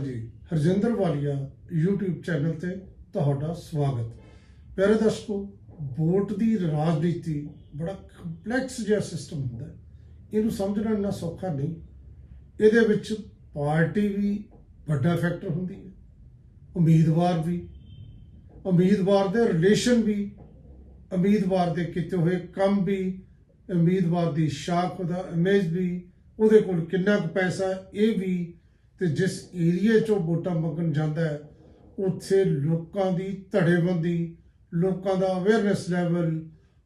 ਜੀ ਹਰਜਿੰਦਰ ਵਾਲੀਆ YouTube channel ਤੇ ਤੁਹਾਡਾ ਸਵਾਗਤ। ਪਿਆਰੇ ਦਰਸ਼ਕੋ, ਵੋਟ ਦੀ ਰਾਜਨੀਤੀ ਬੜਾ ਕੰਪਲੈਕਸ ਜਿਹਾ ਸਿਸਟਮ ਹੁੰਦਾ ਹੈ। ਇਹਨੂੰ ਸਮਝਣਾ ਇੰਨਾ ਸੌਖਾ ਨਹੀਂ। ਇਹਦੇ ਵਿੱਚ ਪਾਰਟੀ ਵੀ ਵੱਡਾ ਫੈਕਟਰ ਹੁੰਦੀ ਹੈ, ਉਮੀਦਵਾਰ ਵੀ। ਉਮੀਦਵਾਰ ਦੇ ਰਿਲੇਸ਼ਨ ਵੀ, ਉਮੀਦਵਾਰ ਦੇ ਕੀਤੇ ਹੋਏ ਕੰਮ ਵੀ, ਉਮੀਦਵਾਰ ਦੀ ਸ਼ਾਖ ਉਹਦਾ ਇਮੇਜ ਵੀ, ਉਹਦੇ ਕੋਲ ਕਿੰਨਾ ਕੁ ਪੈਸਾ ਇਹ ਵੀ ਤੇ ਜਿਸ ਏਰੀਏ 'ਚੋਂ ਵੋਟਾਂ ਮੰਗਣ ਜਾਂਦਾ ਹੈ, ਉੱਥੇ ਲੋਕਾਂ ਦੀ ਧੜੇਬੰਦੀ, ਲੋਕਾਂ ਦਾ ਅਵੇਅਰਨੈਸ ਲੈਵਲ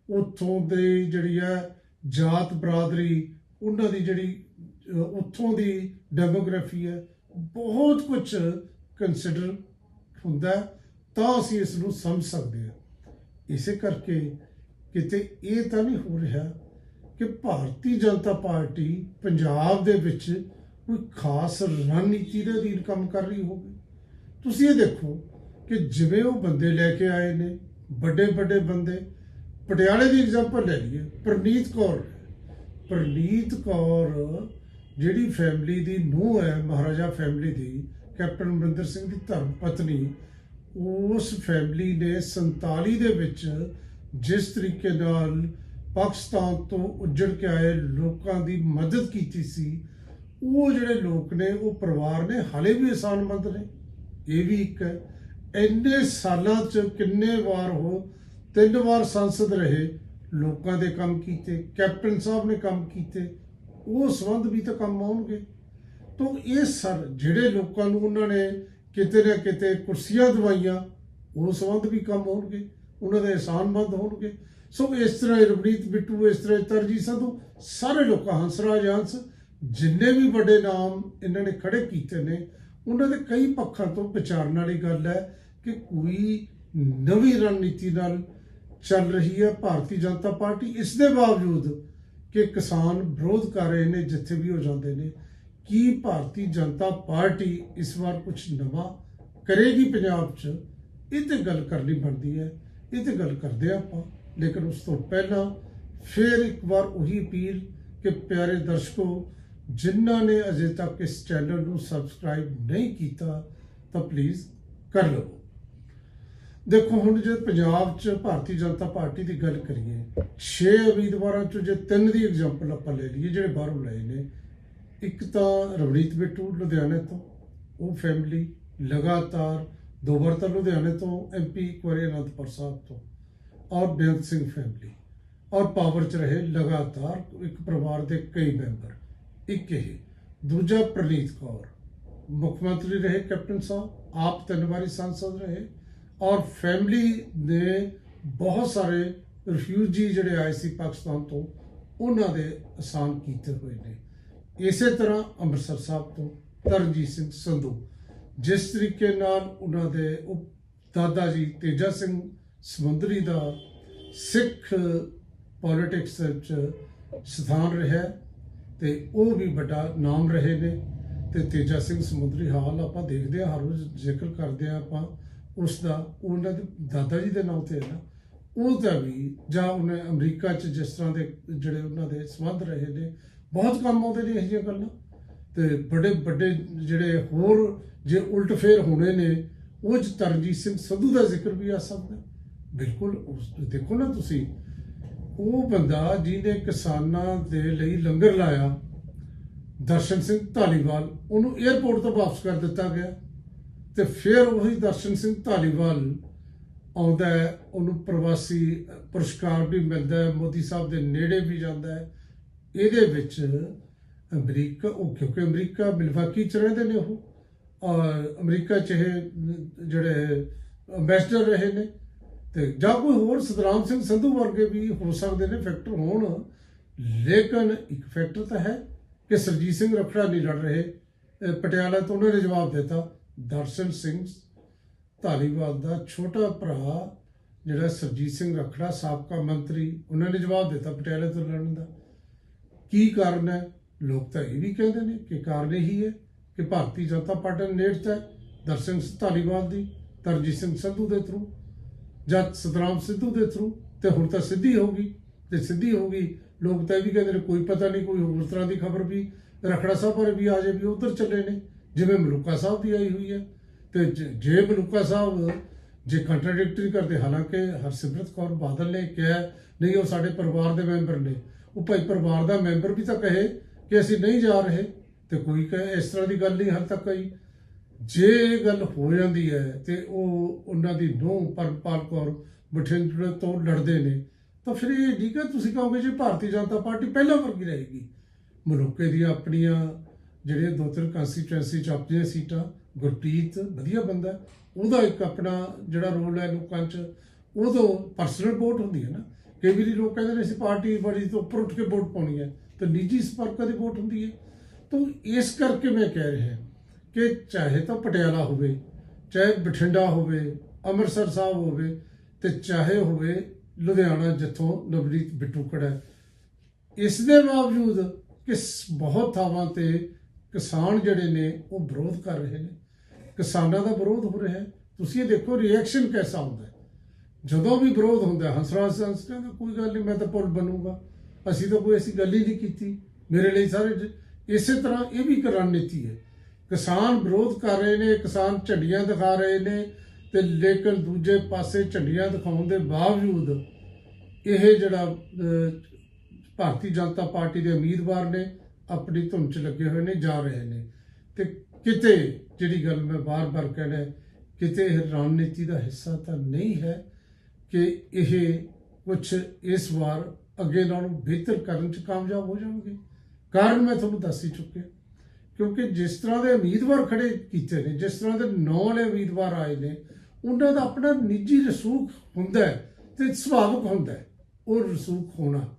ਉੱਥੋਂ ਦੇ ਜਿਹੜੀ ਹੈ ਜਾਤ ਬਰਾਦਰੀ, ਉਹਨਾਂ ਦੀ ਜਿਹੜੀ ਉੱਥੋਂ ਦੀ ਡੈਮੋਗ੍ਰਾਫੀ ਹੈ, ਬਹੁਤ ਕੁਝ ਕੰਸੀਡਰ ਹੁੰਦਾ ਤਾਂ ਅਸੀਂ ਇਸ ਨੂੰ ਸਮਝ ਸਕਦੇ ਹਾਂ। ਇਸੇ ਕਰਕੇ ਕਿਤੇ ਇਹ ਤਾਂ ਨਹੀਂ ਹੋ ਰਿਹਾ ਕਿ ਭਾਰਤੀ ਜਨਤਾ ਪਾਰਟੀ ਪੰਜਾਬ ਦੇ ਵਿੱਚ ਕੋਈ ਖਾਸ ਰਣਨੀਤੀ ਦੇ ਅਧੀਨ ਕੰਮ ਕਰ ਰਹੀ ਹੋਵੇ। ਤੁਸੀਂ ਇਹ ਦੇਖੋ ਕਿ ਜਿਵੇਂ ਉਹ ਬੰਦੇ ਲੈ ਕੇ ਆਏ ਨੇ ਵੱਡੇ ਵੱਡੇ ਬੰਦੇ, ਪਟਿਆਲੇ ਦੀ ਐਗਜ਼ਾਮਪਲ ਲੈ ਲਈਏ, ਪ੍ਰਨੀਤ ਕੌਰ। ਪ੍ਰਨੀਤ ਕੌਰ ਜਿਹੜੀ ਫੈਮਿਲੀ ਦੀ ਨੂੰਹ ਹੈ, ਮਹਾਰਾਜਾ ਫੈਮਿਲੀ ਦੀ, ਕੈਪਟਨ ਅਮਰਿੰਦਰ ਸਿੰਘ ਦੀ ਧਰਮ ਪਤਨੀ, ਉਸ ਫੈਮਿਲੀ ਨੇ 47 ਦੇ ਵਿੱਚ ਜਿਸ ਤਰੀਕੇ ਨਾਲ ਪਾਕਿਸਤਾਨ ਤੋਂ ਉੱਜੜ ਕੇ ਆਏ ਲੋਕਾਂ ਦੀ ਮਦਦ ਕੀਤੀ ਸੀ ਉਹ ਜਿਹੜੇ ਲੋਕ ਨੇ, ਉਹ ਪਰਿਵਾਰ ਨੇ, ਹਾਲੇ ਵੀ ਅਹਿਸਾਨਮੰਦ ਨੇ। ਇਹ ਵੀ ਇੱਕ ਹੈ। ਇੰਨੇ ਸਾਲਾਂ ਚ ਕਿੰਨੇ ਵਾਰ ਉਹ ਤਿੰਨ ਵਾਰ ਸੰਸਦ ਰਹੇ, ਲੋਕਾਂ ਦੇ ਕੰਮ ਕੀਤੇ, ਕੈਪਟਨ ਸਾਹਿਬ ਨੇ ਕੰਮ ਕੀਤੇ, ਉਹ ਸੰਬੰਧ ਵੀ ਤਾਂ ਕੰਮ ਆਉਣਗੇ। ਤੋਂ ਇਹ ਸਰ, ਜਿਹੜੇ ਲੋਕਾਂ ਨੂੰ ਉਹਨਾਂ ਨੇ ਕਿਤੇ ਨਾ ਕਿਤੇ ਕੁਰਸੀਆਂ ਦਵਾਈਆਂ, ਉਹ ਸੰਬੰਧ ਵੀ ਕੰਮ ਹੋਣਗੇ ਉਹਨਾਂ ਦੇ ਅਹਿਸਾਨਮੰਦ ਹੋਣਗੇ। ਸੋ ਇਸ ਤਰ੍ਹਾਂ ਹੀ ਰਵਨੀਤ ਬਿੱਟੂ, ਇਸ ਤਰ੍ਹਾਂ ਹੀ ਤਰਜੀਤ ਸੰਧੂ, ਸਾਰੇ ਲੋਕਾਂ ਹੰਸਰਾਜ ਹੰਸ ਜਿੰਨੇ ਵੀ ਵੱਡੇ ਨਾਮ ਇਹਨਾਂ ਨੇ ਖੜੇ ਕੀਤੇ ਨੇ, ਉਹਨਾਂ ਦੇ ਕਈ ਪੱਖਾਂ ਤੋਂ ਵਿਚਾਰਨ ਵਾਲੀ ਗੱਲ ਹੈ ਕਿ ਕੋਈ ਨਵੀਂ ਰਣਨੀਤੀ ਨਾਲ ਚੱਲ ਰਹੀ ਹੈ ਭਾਰਤੀ ਜਨਤਾ ਪਾਰਟੀ। ਇਸ ਦੇ ਬਾਵਜੂਦ ਕਿ ਕਿਸਾਨ ਵਿਰੋਧ ਕਰ ਰਹੇ ਨੇ, ਜਿੱਥੇ ਵੀ ਹੋ ਜਾਂਦੇ ਨੇ, ਕੀ ਭਾਰਤੀ ਜਨਤਾ ਪਾਰਟੀ ਇਸ ਵਾਰ ਕੁਝ ਨਵਾਂ ਕਰੇਗੀ ਪੰਜਾਬ 'ਚ? ਇਹ ਤੇ ਗੱਲ ਕਰਨੀ ਬਣਦੀ ਹੈ, ਇਹ ਤੇ ਗੱਲ ਕਰਦੇ ਹਾਂ ਆਪਾਂ। ਲੇਕਿਨ ਉਸ ਤੋਂ ਪਹਿਲਾਂ ਫਿਰ ਇੱਕ ਵਾਰ ਉਹੀ ਅਪੀਲ ਕਿ ਪਿਆਰੇ ਦਰਸ਼ਕੋ ਜਿਨ੍ਹਾਂ ਨੇ ਅਜੇ ਤੱਕ ਇਸ ਚੈਨਲ ਨੂੰ ਸਬਸਕ੍ਰਾਈਬ ਨਹੀਂ ਕੀਤਾ, ਤਾਂ ਪਲੀਜ਼ ਕਰ ਲਵੋ। ਦੇਖੋ, ਹੁਣ ਜੇ ਪੰਜਾਬ 'ਚ ਭਾਰਤੀ ਜਨਤਾ ਪਾਰਟੀ ਦੀ ਗੱਲ ਕਰੀਏ 6 ਉਮੀਦਵਾਰਾਂ 'ਚੋਂ ਜੇ ਤਿੰਨ ਦੀ ਐਗਜ਼ਾਮਪਲ ਆਪਾਂ ਲੈ ਲਈਏ, ਜਿਹੜੇ ਬਾਹਰੋਂ ਲਏ ਨੇ, ਇੱਕ ਤਾਂ ਰਵਨੀਤ ਬਿੱਟੂ ਲੁਧਿਆਣੇ ਤੋਂ, ਉਹ ਫੈਮਿਲੀ ਲਗਾਤਾਰ ਦੋ ਵਾਰ ਤਾਂ ਲੁਧਿਆਣੇ ਤੋਂ ਐਮਪੀ ਇੱਕ ਵਾਰੀ ਅਨੰਦਪੁਰ ਸਾਹਿਬ ਤੋਂ, ਔਰ ਬੇਅੰਤ ਸਿੰਘ ਫੈਮਿਲੀ ਔਰ ਪਾਵਰ 'ਚ ਰਹੇ ਲਗਾਤਾਰ ਇੱਕ ਪਰਿਵਾਰ ਦੇ ਕਈ ਮੈਂਬਰ ਇੱਕ ਇਹ। ਦੂਜਾ ਪ੍ਰਨੀਤ ਕੌਰ। ਮੁੱਖ ਮੰਤਰੀ ਰਹੇ ਕੈਪਟਨ ਸਾਹਿਬ, ਆਪ ਤਿੰਨ ਵਾਰੀ ਸੰਸਦ ਰਹੇ ਔਰ ਫੈਮਿਲੀ ਦੇ ਬਹੁਤ ਸਾਰੇ ਰਿਫਿਊਜੀ ਜਿਹੜੇ ਆਏ ਸੀ ਪਾਕਿਸਤਾਨ ਤੋਂ, ਉਹਨਾਂ ਦੇ ਅਸਾਨ ਕੀਤੇ ਹੋਏ ਨੇ। ਇਸੇ ਤਰ੍ਹਾਂ ਅੰਮ੍ਰਿਤਸਰ ਸਾਹਿਬ ਤੋਂ ਤਰਨਜੀਤ ਸਿੰਘ ਸੰਧੂ, ਜਿਸ ਤਰੀਕੇ ਨਾਲ ਉਹਨਾਂ ਦੇ ਉਹ ਦਾਦਾ ਜੀ ਤੇਜਾ ਸਿੰਘ ਸਮੁੰਦਰੀ ਦਾ ਸਿੱਖ ਪੋਲਿਟਿਕਸ ਵਿੱਚ ਸਥਾਨ ਰਿਹਾ ਤੇ ਉਹ ਵੀ ਵੱਡਾ ਨਾਮ ਰਹੇ ਨੇ। ਤੇ ਤੇਜਾ ਸਿੰਘ ਸਮੁੰਦਰੀ ਹਾਲ ਆਪਾਂ ਦੇਖਦੇ ਆ ਹਰ ਰੋਜ਼ ਜ਼ਿਕਰ ਕਰਦੇ ਆ ਆਪਾਂ ਉਸ ਦਾ ਉਹਨਾਂ ਦੇ ਦਾਦਾ ਜੀ ਦੇ ਨਾਮ ਤੇ ਹੈ ਨਾ। ਉਹ ਦਾ ਵੀ ਜਾਂ ਉਹਨੇ ਅਮਰੀਕਾ 'ਚ ਜਿਸ ਤਰ੍ਹਾਂ ਦੇ ਜਿਹੜੇ ਉਹਨਾਂ ਦੇ ਸੰਬੰਧ ਰਹੇ ਨੇ, ਬਹੁਤ ਕੰਮ ਆਉਂਦੇ ਨੇ ਇਹ ਜਿਹੀਆਂ ਗੱਲਾਂ। ਤੇ ਬੜੇ ਵੱਡੇ ਜਿਹੜੇ ਹੋਰ ਜੇ ਉਲਟ ਫੇਰ ਹੋਣੇ ਨੇ, ਉਹ 'ਚ ਤਰਨਜੀਤ ਸਿੰਘ ਸੰਧੂ ਦਾ ਜ਼ਿਕਰ ਵੀ ਆ ਸਕਦਾ ਬਿਲਕੁਲ ਉਸ, ਦੇਖੋ ਨਾ ਤੁਸੀਂ ਉਹ ਬੰਦਾ ਜਿਹਨੇ ਕਿਸਾਨਾਂ ਦੇ ਲਈ ਲੰਗਰ ਲਾਇਆ, ਦਰਸ਼ਨ ਸਿੰਘ ਧਾਲੀਵਾਲ, ਉਹਨੂੰ 에ਅਰਪੋਰਟ ਤੋਂ ਵਾਪਸ ਕਰ ਦਿੱਤਾ ਗਿਆ ਤੇ ਫਿਰ ਉਹੀ ਦਰਸ਼ਨ ਸਿੰਘ ਧਾਲੀਵਾਲ ਆਉਂਦਾ ਹੈ, ਉਹਨੂੰ ਪ੍ਰਵਾਸੀ ਪੁਰਸਕਾਰ ਵੀ ਮਿਲਦਾ ਹੈ, ਮੋਦੀ ਸਾਹਿਬ ਦੇ ਨੇੜੇ ਵੀ ਜਾਂਦਾ ਹੈ। ਇਹਦੇ ਵਿੱਚ ਅਮਰੀਕਾ, ਉਹ ਕਿਉਂਕਿ ਅਮਰੀਕਾ ਮਿਲਵਾਕੀ ਚ ਰਹਿੰਦੇ ਨੇ ਉਹ ਅਮਰੀਕਾ ਚ ਇਹ ਜਿਹੜੇ ਅੰਬੈਸਡਰ ਰਹੇ ਨੇ ਤੇ ਜਾਂ ਕੋਈ ਹੋਰ ਸਤਰਾਮ ਸਿੰਘ ਸੰਧੂ ਵਰਗੇ ਵੀ ਹੋ ਸਕਦੇ ਨੇ ਫੈਕਟਰ ਹੋਣ, ਲੇਕਿਨ ਇੱਕ ਫੈਕਟਰ ਤਾਂ ਹੈ ਕਿ ਸਰਜੀਤ ਸਿੰਘ ਰਖੜਾ ਨਹੀਂ ਲੜ ਰਹੇ। ਅਹ ਪਟਿਆਲਾ ਤੋਂ ਉਹਨਾਂ ਨੇ ਜਵਾਬ ਦਿੱਤਾ, ਦਰਸ਼ਨ ਸਿੰਘ ਧਾਲੀਵਾਲ ਦਾ ਛੋਟਾ ਭਰਾ, ਜਿਹੜਾ ਸਰਜੀਤ ਸਿੰਘ ਰਖੜਾ, ਸਾਬਕਾ ਮੰਤਰੀ, ਉਹਨਾਂ ਨੇ ਜਵਾਬ ਦਿੱਤਾ ਪਟਿਆਲੇ ਤੋਂ ਲੜਨ ਦਾ। ਕੀ ਕਾਰਨ ਹੈ? ਲੋਕ ਤਾਂ ਇਹ ਵੀ ਕਹਿੰਦੇ ਨੇ ਕਿ ਕਾਰਨ ਇਹੀ ਹੈ ਕਿ ਭਾਰਤੀ ਜਨਤਾ ਪਾਰਟੀ ਨੇ ਨੇੜਤਾ ਹੈ ਦਰਸ਼ਨ ਸਿੰਘ ਧਾਲੀਵਾਲ ਦੀ ਤਰਜੀਤ ਸਿੰਘ ਸੰਧੂ ਦੇ ਥਰੂ ਜਾਂ ਸਤਰਾਮ ਸਿੱਧੂ ਦੇ ਥਰੂ ਤੇ ਹੁਣ ਤਾਂ ਸਿੱਧੀ ਹੋ ਗਈ। ਤੇ ਸਿੱਧੀ ਹੋ ਗਈ, ਲੋਕ ਤਾਂ ਇਹ ਵੀ ਕਹਿੰਦੇ ਨੇ, ਕੋਈ ਪਤਾ ਨਹੀਂ, ਕੋਈ ਹੋਰ ਤਰ੍ਹਾਂ ਦੀ ਖਬਰ ਵੀ, ਰਖੜਾ ਸਾਹਿਬ ਪਰ ਵੀ ਆ ਜੇ ਵੀ ਉਧਰ ਚੱਲੇ ਨੇ। ਜਿਵੇਂ ਮਲੂਕਾ ਸਾਹਿਬ ਦੀ ਆਈ ਹੋਈ ਹੈ। ਤੇ ਜੇ ਮਲੂਕਾ ਸਾਹਿਬ, ਜੇ ਕੰਟਰਡਿਕਟਰੀ ਕਰਦੇ, ਹਾਲਾਂਕਿ ਹਰਸਿਮਰਤ ਕੌਰ ਬਾਦਲ ਨੇ ਕਿਹਾ, ਨਹੀਂ, ਉਹ ਸਾਡੇ ਪਰਿਵਾਰ ਦੇ ਮੈਂਬਰ ਨੇ। ਉਹ ਭਾਈ ਪਰਿਵਾਰ ਦਾ ਮੈਂਬਰ ਵੀ ਤਾਂ ਕਹੇ ਕਿ ਅਸੀਂ ਨਹੀਂ ਜਾ ਰਹੇ। ਤੇ ਕੋਈ ਕਹੇ ਇਸ ਤਰ੍ਹਾਂ ਦੀ ਗੱਲ ਨਹੀਂ ਹਾਲ ਤੱਕ ਆਈ। ਜੇ ਇਹ ਗੱਲ ਹੋ ਜਾਂਦੀ ਹੈ ਤੇ ਉਹ ਉਹਨਾਂ ਦੀ ਨੂੰਹ ਪਰਮਪਾਲ ਕੌਰ ਬਠਿੰਡੇ ਤੋਂ ਲੜਦੇ ਨੇ, ਤਾਂ ਫਿਰ ਇਹ ਠੀਕ ਹੈ ਤੁਸੀਂ ਕਹੋਗੇ ਜੀ ਭਾਰਤੀ ਜਨਤਾ ਪਾਰਟੀ ਪਹਿਲਾਂ ਵਰਗੀ ਰਹੇਗੀ। ਮਲੂਕੇ ਦੀਆਂ ਆਪਣੀਆਂ ਜਿਹੜੀਆਂ ਦੋ ਤਿੰਨ ਕੰਸਟੀਚੁਐਂਸੀ ਚ ਆਪਣੀਆਂ ਸੀਟਾਂ, ਗੁਰਪ੍ਰੀਤ ਵਧੀਆ ਬੰਦਾ, ਉਹਦਾ ਇੱਕ ਆਪਣਾ ਜਿਹੜਾ ਰੋਲ ਹੈ ਲੋਕਾਂ 'ਚ ਉਦੋਂ ਪਰਸਨਲ ਵੋਟ ਹੁੰਦੀ ਹੈ ਨਾ। ਕਈ ਵਾਰੀ ਲੋਕ ਕਹਿੰਦੇ ਨੇ ਅਸੀਂ ਪਾਰਟੀ ਬੜੀ ਤੋਂ ਉੱਪਰ ਉੱਠ ਕੇ ਵੋਟ ਪਾਉਣੀ ਹੈ, ਤਾਂ ਨਿੱਜੀ ਸੰਪਰਕਾਂ ਦੀ ਵੋਟ ਹੁੰਦੀ ਹੈ। ਤਾਂ ਇਸ ਕਰਕੇ ਮੈਂ ਕਹਿ ਰਿਹਾ ਕਿ ਚਾਹੇ ਤਾਂ ਪਟਿਆਲਾ ਹੋਵੇ ਚਾਹੇ ਬਠਿੰਡਾ ਹੋਵੇ ਅੰਮ੍ਰਿਤਸਰ ਸਾਹਿਬ ਹੋਵੇ ਤੇ ਚਾਹੇ ਹੋਵੇ ਲੁਧਿਆਣਾ ਜਿੱਥੋਂ ਨਵਨੀਤ ਬਿੱਟੂ ਖੜਾ ਹੈ। ਇਸ ਦੇ ਬਾਵਜੂਦ ਕਿ ਬਹੁਤ ਥਾਵਾਂ ਤੇ ਕਿਸਾਨ ਜਿਹੜੇ ਨੇ ਉਹ ਵਿਰੋਧ ਕਰ ਰਹੇ ਨੇ। ਕਿਸਾਨਾਂ ਦਾ ਵਿਰੋਧ ਹੋ ਰਿਹਾ ਹੈ। ਤੁਸੀਂ ਇਹ ਦੇਖੋ ਰਿਐਕਸ਼ਨ ਕਿਹਦਾ ਹੁੰਦਾ ਜਦੋਂ ਵੀ ਵਿਰੋਧ ਹੁੰਦਾ ਹੈ, ਹੰਸਰਾਜ ਹੰਸ ਕਹਿੰਦਾ ਕੋਈ ਗੱਲ ਨਹੀਂ ਮੈਂ ਤਾਂ ਪੁਲ ਬਣੂਗਾ। ਅਸੀਂ ਤਾਂ ਕੋਈ ਐਸੀ ਗੱਲ ਹੀ ਨਹੀਂ ਕੀਤੀ। ਮੇਰੇ ਲਈ ਸਾਰੇ ਇਸੇ ਤਰ੍ਹਾਂ ਇਹ ਵੀ ਇੱਕ ਰਣਨੀਤੀ ਹੈ ਕਿਸਾਨ ਵਿਰੋਧ ਕਰ ਰਹੇ ਨੇ, ਕਿਸਾਨ ਝੰਡੀਆਂ ਦਿਖਾ ਰਹੇ ਨੇ ਤੇ ਲੇਕਿਨ ਦੂਜੇ ਪਾਸੇ ਝੰਡੀਆਂ ਦਿਖਾਉਣ ਦੇ ਬਾਵਜੂਦ ਇਹ ਜਿਹੜਾ ਭਾਰਤੀ ਜਨਤਾ ਪਾਰਟੀ ਦੇ ਉਮੀਦਵਾਰ ਨੇ ਆਪਣੀ ਧੁਨ ਚ ਲੱਗੇ ਹੋਏ ਨੇ, ਜਾ ਰਹੇ ਨੇ। ਤੇ ਕਿਤੇ ਜਿਹੜੀ ਗੱਲ ਮੈਂ ਬਾਰ-ਬਾਰ ਕਹਿਣਾ, ਕਿਤੇ ਇਹ ਰਣਨੀਤੀ ਦਾ ਹਿੱਸਾ ਤਾਂ ਨਹੀਂ ਹੈ ਕਿ ਇਹ ਕੁਝ ਇਸ ਵਾਰ ਅੱਗੇ ਨਾਲੋਂ ਬਿਹਤਰ ਕਰਨ ਚ ਕਾਮਯਾਬ ਹੋ ਜਾਣਗੇ। ਕਾਰਨ ਮੈਂ ਤੁਹਾਨੂੰ ਦੱਸ ਹੀ ਚੁੱਕਿਆ। ਕਿਉਂਕਿ ਜਿਸ ਤਰ੍ਹਾਂ ਦੇ ਉਮੀਦਵਾਰ ਖੜੇ ਕੀਤੇ ਨੇ, ਜਿਸ ਤਰ੍ਹਾਂ ਦੇ ਨੌ ਵਾਲੇ ਉਮੀਦਵਾਰ ਆਏ ਨੇ, ਉਹਨਾਂ ਦਾ ਆਪਣਾ ਨਿੱਜੀ ਰਸੂਖ ਹੁੰਦਾ ਹੈ ਤੇ ਸੁਭਾਵਿਕ ਹੁੰਦਾ ਹੈ, ਉਹ ਰਸੂਖ ਹੋਣਾ।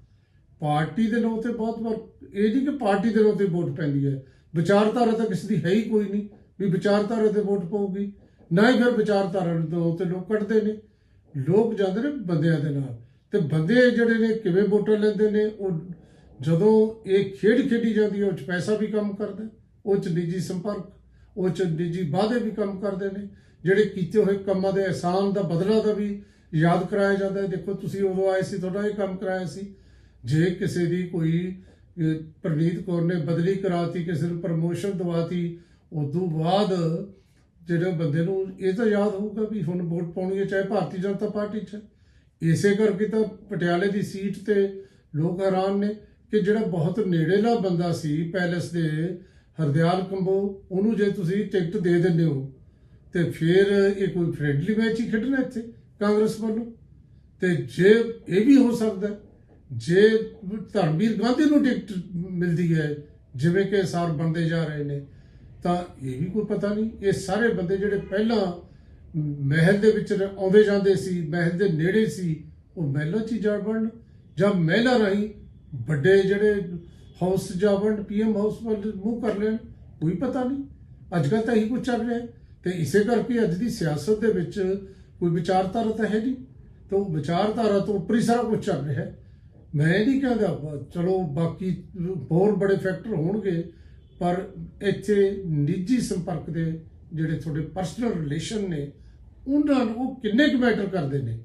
ਪਾਰਟੀ ਦੇ ਨਾਂ ਤੇ ਬਹੁਤ ਵਾਰ, ਇਹ ਨਹੀਂ ਕਿ ਪਾਰਟੀ ਦੇ ਨਾਂ ਤੇ ਵੋਟ ਪੈਂਦੀ ਹੈ। ਵਿਚਾਰਧਾਰਾ ਤਾਂ ਕਿਸੇ ਦੀ ਹੈ ਹੀ ਕੋਈ ਨਹੀਂ, ਵੀ ਵਿਚਾਰਧਾਰਾ ਤੇ ਵੋਟ ਪਾਊਗੀ। ਨਾ ਹੀ ਫਿਰ ਵਿਚਾਰਧਾਰਾ ਦੇ ਨਾਂ ਤੇ ਲੋਕ ਕੱਢਦੇ ਨੇ। ਲੋਕ ਜਾਂਦੇ ਨੇ ਬੰਦਿਆਂ ਦੇ ਨਾਲ। ਤੇ ਬੰਦੇ ਜਿਹੜੇ ਨੇ, ਕਿਵੇਂ ਵੋਟਾਂ ਲੈਂਦੇ ਨੇ, ਉਹ ਜਦੋਂ ਇਹ ਖੇਡ ਖੇਡੀ ਜਾਂਦੀ ਹੈ, ਉਹ ਚ ਪੈਸਾ ਵੀ ਕੰਮ ਕਰਦਾ ਉਹ ਚ ਨਿੱਜੀ ਸੰਪਰਕ ਉਹ ਚ ਨਿੱਜੀ ਵਾਅਦੇ ਵੀ ਕੰਮ ਕਰਦੇ ਨੇ ਜਿਹੜੇ ਕੀਤੇ ਹੋਏ ਕੰਮਾਂ ਦੇ ਅਹਿਸਾਨ ਦਾ ਬਦਲਾ ਦਾ ਵੀ ਯਾਦ ਕਰਾਇਆ ਜਾਂਦਾ ਹੈ। ਦੇਖੋ ਤੁਸੀਂ ਉਦੋਂ ਆਏ ਸੀ ਤੁਹਾਡਾ ਇਹ ਕੰਮ ਕਰਾਇਆ ਸੀ। ਜੇ ਕਿਸੇ ਦੀ ਕੋਈ ਅਹ, ਪ੍ਰਨੀਤ ਕੌਰ ਨੇ ਬਦਲੀ ਕਰਾਤੀ ਕਿਸੇ ਨੂੰ ਪ੍ਰਮੋਸ਼ਨ ਦਵਾਤੀ ਉਦੋਂ ਬਾਅਦ ਜਿਹੜੇ ਬੰਦੇ ਨੂੰ ਇਹ ਤਾਂ ਯਾਦ ਹੋਊਗਾ ਵੀ ਹੁਣ ਵੋਟ ਪਾਉਣੀ ਹੈ ਚਾਹੇ ਭਾਰਤੀ ਜਨਤਾ ਪਾਰਟੀ 'ਚ ਇਸੇ ਕਰਕੇ ਤਾਂ ਪਟਿਆਲੇ ਦੀ ਸੀਟ ਤੇ ਲੋਕ ਹੈਰਾਨ ਨੇ ਕਿ ਜਿਹੜਾ ਬਹੁਤ ਨੇੜੇਲਾ ਬੰਦਾ ਸੀ ਪੈਲਸ ਦੇ ਹਰਦਿਆਲ ਕੰਬੋ, ਉਹਨੂੰ ਜੇ ਤੁਸੀਂ ਟਿਕਟ ਦੇ ਦਿੰਦੇ ਹੋ, ਤੇ ਫਿਰ ਇਹ ਕੋਈ ਫ੍ਰੈਂਡਲੀ ਮੈਚ ਹੀ ਖੇਡਣਾ ਇੱਥੇ, ਕਾਂਗਰਸ ਵੱਲੋਂ? ਤੇ ਜੇ ਇਹ ਵੀ ਹੋ ਸਕਦਾ, ਜੇ ਧਰਮਵੀਰ ਗਾਂਧੀ ਨੂੰ ਟਿਕਟ ਮਿਲਦੀ ਹੈ, ਜਿਵੇਂ ਕਿ ਸਾਰ ਬਣਦੇ ਜਾ ਰਹੇ ਨੇ, ਤਾਂ ਇਹ ਵੀ ਕੋਈ ਪਤਾ ਨਹੀਂ। ਇਹ ਸਾਰੇ ਬੰਦੇ ਜਿਹੜੇ ਪਹਿਲਾਂ ਮਹਿਲ ਦੇ ਵਿੱਚ ਆਉਂਦੇ ਜਾਂਦੇ ਸੀ, ਮਹਿਲ ਦੇ ਨੇੜੇ ਸੀ, ਉਹ ਮਹਿਲਾਂ 'ਚ ਹੀ ਜਾ ਵੜਨ, ਜਾਂ ਮਹਿਲਾਂ ਰਾਹੀਂ ਵੱਡੇ ਜਿਹੜੇ ਹਾਊਸ ਜਾਵੰਡ ਵੜਨ ਪੀਐਮ ਹਾਊਸ ਵੱਲ ਮੂੰਹ ਕਰ ਲੈਣ ਕੋਈ ਪਤਾ ਨਹੀਂ। ਅੱਜ ਕੱਲ੍ਹ ਤਾਂ ਇਹੀ ਕੁਝ ਚੱਲ ਰਿਹਾ ਹੈ। ਤੇ ਇਸੇ ਕਰਕੇ ਅੱਜ ਦੀ ਸਿਆਸਤ ਦੇ ਵਿੱਚ ਕੋਈ ਵਿਚਾਰਧਾਰਾ ਤਾਂ ਹੈ ਨਹੀਂ। ਤਾਂ ਉਹ ਵਿਚਾਰਧਾਰਾ ਤੋਂ ਉੱਪਰ ਹੀ ਸਾਰਾ ਕੁਝ ਚੱਲ ਰਿਹਾ ਹੈ। ਮੈਂ ਇਹ ਨਹੀਂ ਕਹਿੰਦਾ, ਚਲੋ ਬਾਕੀ ਹੋਰ ਬੜੇ ਫੈਕਟਰ ਹੋਣਗੇ, ਪਰ ਇੱਥੇ ਨਿੱਜੀ ਸੰਪਰਕ ਦੇ ਜਿਹੜੇ ਤੁਹਾਡੇ ਪਰਸਨਲ ਰਿਲੇਸ਼ਨ ਨੇ, ਉਹਨਾਂ ਨੂੰ ਉਹ ਕਿੰਨੇ ਕੁ ਮੈਟਰ ਕਰਦੇ ਨੇ?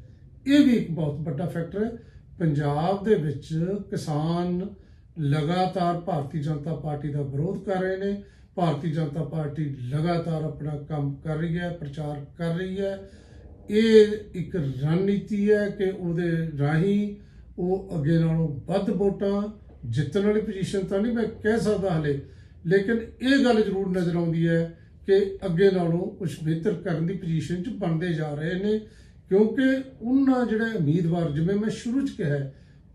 ਇਹ ਵੀ ਇੱਕ ਬਹੁਤ ਵੱਡਾ ਫੈਕਟਰ ਹੈ। ਪੰਜਾਬ ਦੇ ਵਿੱਚ ਕਿਸਾਨ ਲਗਾਤਾਰ ਭਾਰਤੀ ਜਨਤਾ ਪਾਰਟੀ ਦਾ ਵਿਰੋਧ ਕਰ ਰਹੇ ਨੇ। ਭਾਰਤੀ ਜਨਤਾ ਪਾਰਟੀ ਲਗਾਤਾਰ ਆਪਣਾ ਕੰਮ ਕਰ ਰਹੀ ਹੈ, ਪ੍ਰਚਾਰ ਕਰ ਰਹੀ ਹੈ। ਇਹ ਇੱਕ ਰਣਨੀਤੀ ਹੈ ਕਿ ਉਹਦੇ ਰਾਹੀਂ ਉਹ ਅੱਗੇ ਨਾਲੋਂ ਵੱਧ ਵੋਟਾਂ, ਜਿੱਤਣ ਵਾਲੀ ਪੋਜੀਸ਼ਨ ਤਾਂ ਨਹੀਂ ਮੈਂ ਕਹਿ ਸਕਦਾ ਹਲੇ, ਲੇਕਿਨ ਇਹ ਗੱਲ ਜ਼ਰੂਰ ਨਜ਼ਰ ਆਉਂਦੀ ਹੈ ਕਿ ਅੱਗੇ ਨਾਲੋਂ ਕੁਝ ਬਿਹਤਰ ਕਰਨ ਦੀ ਪੋਜੀਸ਼ਨ 'ਚ ਬਣਦੇ ਜਾ ਰਹੇ ਨੇ। ਕਿਉਂਕਿ ਉਹਨਾਂ ਜਿਹੜੇ ਉਮੀਦਵਾਰ, ਜਿਵੇਂ ਮੈਂ ਸ਼ੁਰੂ 'ਚ ਕਿਹਾ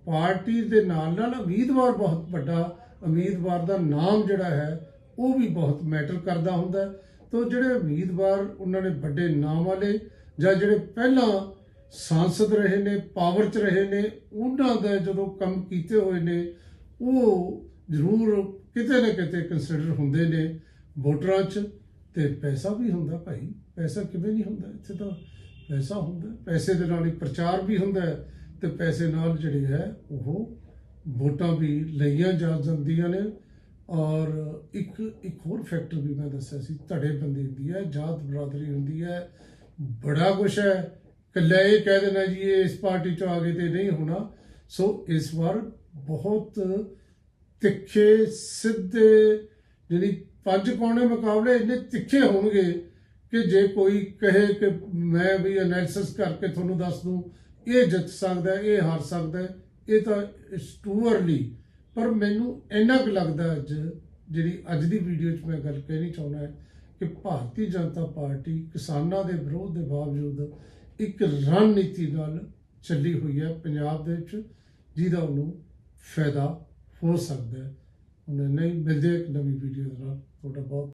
ਪਾਰਟੀ ਦੇ ਨਾਲ ਨਾਲ ਉਮੀਦਵਾਰ ਬਹੁਤ ਵੱਡਾ, ਉਮੀਦਵਾਰ ਦਾ ਨਾਮ ਜਿਹੜਾ ਹੈ, ਉਹ ਵੀ ਬਹੁਤ ਮੈਟਰ ਕਰਦਾ ਹੁੰਦਾ ਹੈ। ਤੋਂ ਜਿਹੜੇ ਉਮੀਦਵਾਰ ਉਹਨਾਂ ਨੇ ਵੱਡੇ ਨਾਮ ਵਾਲੇ ਜਾਂ ਜਿਹੜੇ ਪਹਿਲਾਂ ਸਾਂਸਦ ਰਹੇ ਨੇ, ਪਾਵਰ 'ਚ ਰਹੇ ਨੇ, ਉਹਨਾਂ ਦਾ ਜਦੋਂ ਕੰਮ ਕੀਤੇ ਹੋਏ ਨੇ, ਉਹ ਜ਼ਰੂਰ ਕਿਤੇ ਨਾ ਕਿਤੇ ਕੰਸੀਡਰ ਹੁੰਦੇ ਨੇ ਵੋਟਰਾਂ 'ਚ। ਤੇ ਪੈਸਾ ਵੀ ਹੁੰਦਾ ਭਾਈ, ਪੈਸਾ ਕਿਵੇਂ ਨਹੀਂ ਹੁੰਦਾ ਇੱਥੇ ਤਾਂ? ਪੈਸਾ ਹੁੰਦਾ, ਪੈਸੇ ਦੇ ਨਾਲ ਹੀ ਪ੍ਰਚਾਰ ਵੀ ਹੁੰਦਾ ਤੇ ਪੈਸੇ ਨਾਲ ਜਿਹੜੀ ਹੈ ਉਹ ਵੋਟਾਂ ਵੀ ਲਈਆਂ ਜਾ ਜਾਂਦੀਆਂ ਨੇ। ਔਰ ਇੱਕ ਇੱਕ ਹੋਰ ਫੈਕਟਰ ਵੀ ਮੈਂ ਦੱਸਿਆ ਸੀ, ਧੜੇ ਬੰਦੀ ਹੁੰਦੀ ਹੈ, ਜਾਤ ਬਰਾਦਰੀ ਹੁੰਦੀ ਹੈ। ਬੜਾ ਕੁਛ ਹੈ। ਕੱਲਾ ਇਹ ਕਹਿ ਦੇਣਾ ਜੀ, ਇਹ ਇਸ ਪਾਰਟੀ 'ਚੋਂ ਆ ਗਏ ਤੇ ਨਹੀਂ ਹੋਣਾ। ਸੋ ਇਸ ਵਾਰ ਬਹੁਤ ਤਿੱਖੇ, ਸਿੱਧੇ ਜਿਹੜੀ ਪੰਜ ਕੋਣੇ ਮੁਕਾਬਲੇ ਇੰਨੇ ਤਿੱਖੇ ਹੋਣਗੇ ਕਿ ਜੇ ਕੋਈ ਕਹੇ ਕਿ ਮੈਂ ਵੀ ਐਨਾਲਿਸਿਸ ਕਰਕੇ ਤੁਹਾਨੂੰ ਦੱਸ ਦੂੰ ਇਹ ਜਿੱਤ ਸਕਦਾ ਇਹ ਹਾਰ ਸਕਦਾ ਇਹ ਤਾਂ ਇਟਸ ਟੂ ਅਰਲੀ ਪਰ ਮੈਨੂੰ ਇੰਨਾ ਕੁ ਲੱਗਦਾ ਅੱਜ, ਜਿਹੜੀ ਅੱਜ ਦੀ ਵੀਡੀਓ 'ਚ ਮੈਂ ਗੱਲ ਕਹਿਣੀ ਚਾਹੁੰਦਾ ਹੈ ਕਿ ਭਾਰਤੀ ਜਨਤਾ ਪਾਰਟੀ ਕਿਸਾਨਾਂ ਦੇ ਵਿਰੋਧ ਦੇ ਬਾਵਜੂਦ ਇੱਕ ਰਣਨੀਤੀ ਨਾਲ ਚੱਲੀ ਹੋਈ ਹੈ ਪੰਜਾਬ ਦੇ ਵਿੱਚ, ਜਿਹਦਾ ਉਹਨੂੰ ਫਾਇਦਾ ਹੋ ਸਕਦਾ ਹੈ। ਉਹਨੇ ਨਹੀਂ ਮਿਲਦੇ ਇੱਕ ਨਵੀਂ ਵੀਡੀਓ ਦੇ ਨਾਲ। ਤੁਹਾਡਾ ਬਹੁਤ